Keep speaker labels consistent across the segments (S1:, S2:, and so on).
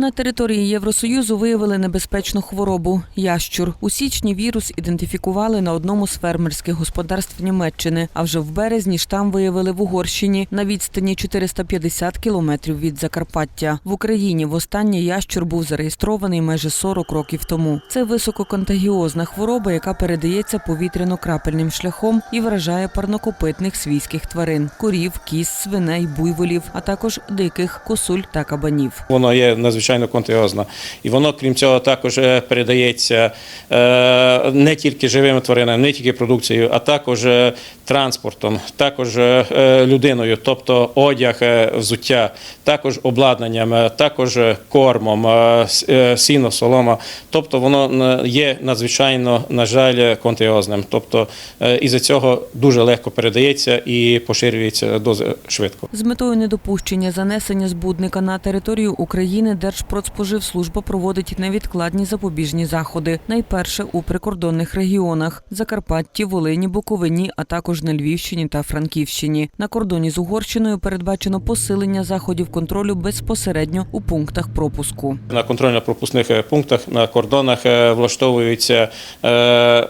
S1: На території Євросоюзу виявили небезпечну хворобу ящур. У січні вірус ідентифікували на одному з фермерських господарств Німеччини. А вже в березні штам виявили в Угорщині на відстані 450 кілометрів від Закарпаття. В Україні востаннє ящур був зареєстрований майже 40 років тому. Це висококонтагіозна хвороба, яка передається повітряно-крапельним шляхом і вражає парнокопитних свійських тварин корів, кіз, свиней, буйволів, а також диких косуль та кабанів.
S2: Воно є надзвичайно контагіозне. І воно, крім цього, також е, передається е, не тільки живими тваринами, не тільки продукцією, а також е, транспортом, також людиною, тобто одяг, взуття, також обладнанням, також кормом, сіно, солома. Тобто воно є надзвичайно, на жаль, контагіозним. Тобто е, із-за цього дуже легко передається і поширюється дуже швидко.
S1: З метою недопущення занесення збудника на територію України Держпродспоживслужба проводить невідкладні запобіжні заходи. Найперше у прикордонних регіонах Закарпатті, Волині, Буковині, а також на Львівщині та Франківщині. На кордоні з Угорщиною передбачено посилення заходів контролю безпосередньо у пунктах пропуску.
S2: На контрольно-пропускних е, пунктах на кордонах е, влаштовується е,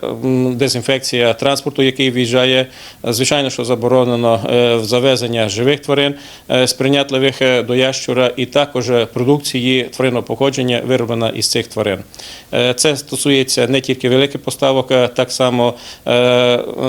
S2: дезінфекція транспорту, який в'їжджає. Звичайно, що заборонено завезення живих тварин сприйнятливих до ящура, і також е, продукції тваринного походження вироблена із цих тварин. Е, Це стосується не тільки великих поставок, е, так само е,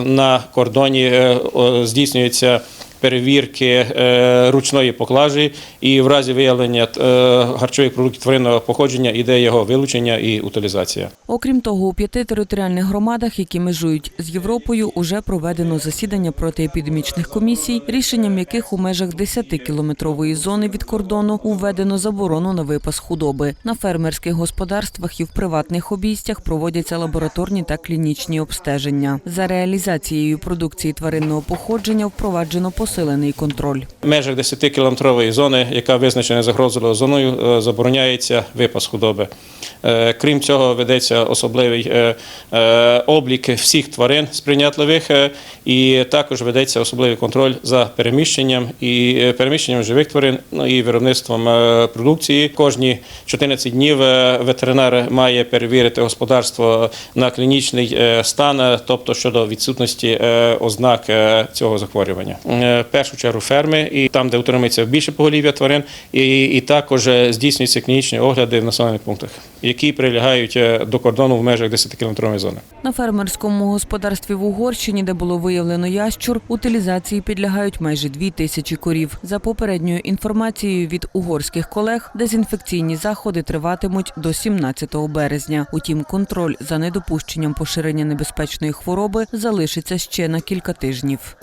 S2: на кордоні здійснюється перевірки е, ручної поклажі, і в разі виявлення е, харчових продуктів тваринного походження іде його вилучення і утилізація.
S1: Окрім того, у п'яти територіальних громадах, які межують з Європою, уже проведено засідання протиепідемічних комісій, рішенням яких у межах 10-кілометрової зони від кордону введено заборону на випас худоби. На фермерських господарствах і в приватних обійстях проводяться лабораторні та клінічні обстеження. За реалізацією продукції тваринного походження впроваджено посилений контроль.
S2: В межах 10-кілометрової зони, яка визначена загрозливою зоною, е, забороняється випас худоби. Е, Крім цього, ведеться особливий е, облік всіх тварин сприйнятливих, і також ведеться особливий контроль за переміщенням і переміщенням живих тварин ну, і виробництвом продукції. Кожні 14 днів ветеринар має перевірити господарство на клінічний стан, тобто щодо відсутності ознак цього захворювання. Першу чергу ферми і там, де утримується більше поголів'я тварин, і, і також е, здійснюються клінічні огляди в населених пунктах, які прилягають е, до кордону в межах 10-кілометрової зони.
S1: На фермерському господарстві в Угорщині, де було виявлено ящур, утилізації підлягають майже дві тисячі корів. За попередньою інформацією від угорських колег, дезінфекційні заходи триватимуть до 17 березня. Утім, контроль за недопущенням поширення небезпечної хвороби залишиться ще на кілька тижнів.